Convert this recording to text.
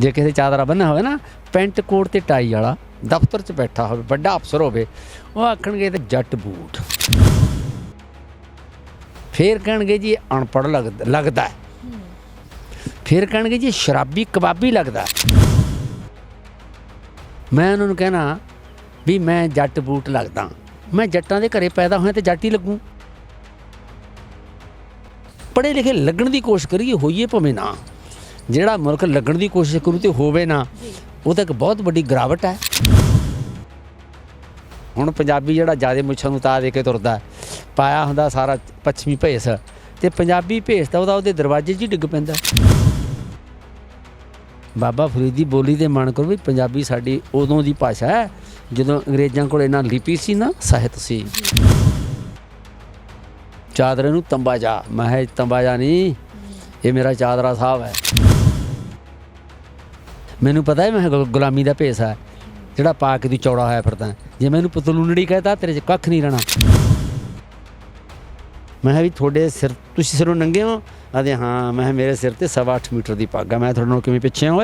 ਜੇ ਕਿਸੇ ਚਾਦਰਾ ਬੰਨ੍ਹਿਆ ਹੋਵੇ ਨਾ, ਪੈਂਟ ਕੋਟ ਤੇ ਟਾਈ ਵਾਲਾ, ਦਫ਼ਤਰ 'ਚ ਬੈਠਾ ਹੋਵੇ, ਵੱਡਾ ਅਫਸਰ ਹੋਵੇ, ਉਹ ਆਖਣਗੇ ਤੇ ਜੱਟ ਬੂਟ। ਫੇਰ ਕਹਿਣਗੇ ਜੀ ਇਹ ਅਨਪੜ੍ਹ ਲੱਗਦਾ ਲੱਗਦਾ ਫਿਰ ਕਹਿਣਗੇ ਜੀ ਸ਼ਰਾਬੀ ਕਬਾਬੀ ਲੱਗਦਾ ਮੈਂ ਉਹਨਾਂ ਨੂੰ ਕਹਿਣਾ ਵੀ ਮੈਂ ਜੱਟ ਬੂਟ ਲੱਗਦਾ ਮੈਂ ਜੱਟਾਂ ਦੇ ਘਰੇ ਪੈਦਾ ਹੋਇਆ ਤੇ ਜੱਟ ਹੀ ਲੱਗੂ। ਪੜ੍ਹੇ ਲਿਖੇ ਲੱਗਣ ਦੀ ਕੋਸ਼ਿਸ਼ ਕਰੀਏ, ਹੋਈਏ ਭਾਵੇਂ ਨਾ। ਜਿਹੜਾ ਮੁਲਕ ਲੱਗਣ ਦੀ ਕੋਸ਼ਿਸ਼ ਕਰੂ ਤੇ ਹੋਵੇ ਨਾ ਉਹ ਤਾਂ ਇੱਕ ਬਹੁਤ ਵੱਡੀ ਗਿਰਾਵਟ ਹੈ। ਹੁਣ ਪੰਜਾਬੀ ਜਿਹੜਾ ਜਿਆਦੇ ਮੁੱਛਾਂ ਨੂੰ ਤਾ ਦੇ ਕੇ ਤੁਰਦਾ ਪਾਇਆ ਹੁੰਦਾ ਸਾਰਾ ਪੱਛਮੀ ਭੇਸ ਤੇ ਪੰਜਾਬੀ ਭੇਸ ਤਾਂ ਉਹਦਾ ਉਹਦੇ ਦਰਵਾਜ਼ੇ 'ਚ ਹੀ ਡਿੱਗ ਪੈਂਦਾ। ਬਾਬਾ ਫਰੀਦ ਦੀ ਬੋਲੀ ਦੇ ਮਨ ਕਰੋ ਵੀ ਪੰਜਾਬੀ ਸਾਡੀ ਉਦੋਂ ਦੀ ਭਾਸ਼ਾ ਹੈ ਜਦੋਂ ਅੰਗਰੇਜ਼ਾਂ ਕੋਲ ਇਹਨਾਂ ਲਿਪੀ ਸੀ ਨਾ ਸਾਹਿਤ ਸੀ। ਚਾਦਰੇ ਨੂੰ ਤੰਬਾਜਾ ਮੈਂ ਕਿਹਾ ਇਹ ਤੰਬਾਜਾ ਨਹੀਂ ਇਹ ਮੇਰਾ ਚਾਦਰਾ ਸਾਹਿਬ ਹੈ। ਮੈਨੂੰ ਪਤਾ ਹੈ ਮੈਂ ਗੁ- ਗੁਲਾਮੀ ਦਾ ਭੇਸ ਹੈ, ਜਿਹੜਾ ਪਾ ਕੇ ਦੀ ਚੌੜਾ ਹੋਇਆ ਫਿਰਦਾ ਜੇ ਮੈਨੂੰ ਪਤਲੂਨੜੀ ਕਹਤਾ, ਤੇਰੇ 'ਚ ਕੱਖ ਨਹੀਂ ਰਹਿਣਾ। ਮੈਂ ਕਿਹਾ ਵੀ ਤੁਹਾਡੇ ਸਿਰ, ਤੁਸੀਂ ਸਿਰੋਂ ਨੰਗੇ ਹੋ? ਆਦੇ ਹਾਂ, ਮੈਂ ਕਿਹਾ ਮੇਰੇ ਸਿਰ ਤੇ ਸਵਾ ਅੱਠ ਮੀਟਰ ਦੀ ਪੱਗ ਆ, ਮੈਂ ਤੁਹਾਡੇ ਨਾਲ ਕਿਵੇਂ ਪਿੱਛੇ ਹਾਂ